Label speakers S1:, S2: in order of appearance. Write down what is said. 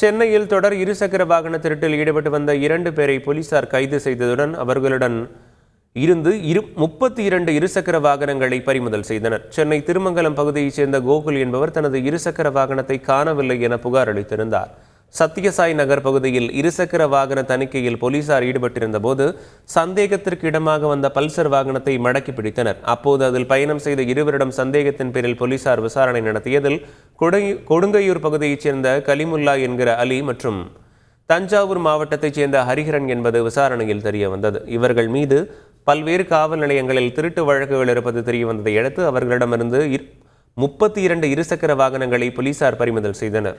S1: சென்னையில் தொடர் இருசக்கர வாகன திருட்டில் ஈடுபட்டு வந்த இரண்டு பேரை போலீசார் கைது செய்ததுடன் அவர்களுடன் இருந்து இரு முப்பத்தி இரண்டு இருசக்கர வாகனங்களை பறிமுதல் செய்தனர். சென்னை திருமங்கலம் பகுதியைச் சேர்ந்த கோகுல் என்பவர் தனது இருசக்கர வாகனத்தை காணவில்லை என புகார் அளித்திருந்தார். சத்யசாய் நகர் பகுதியில் இருசக்கர வாகன தணிக்கையில் போலீசார் ஈடுபட்டிருந்த போது சந்தேகத்திற்கு இடமாக வந்த பல்சர் வாகனத்தை மடக்கி பிடித்தனர். அப்போது அதில் பயணம் செய்த இருவரிடம் சந்தேகத்தின் பேரில் போலீசார் விசாரணை நடத்தியதில் கொடை கொடுங்கையூர் பகுதியைச் சேர்ந்த கலிமுல்லா என்கிற அலி மற்றும் தஞ்சாவூர் மாவட்டத்தைச் சேர்ந்த ஹரிஹரன் என்பது விசாரணையில் தெரிய வந்தது இவர்கள் மீது பல்வேறு காவல் நிலையங்களில் திருட்டு வழக்குகள் இருப்பது தெரிய வந்ததை அடுத்து அவர்களிடமிருந்து முப்பத்தி இரண்டு இருசக்கர வாகனங்களை போலீசார் பறிமுதல் செய்தனர்.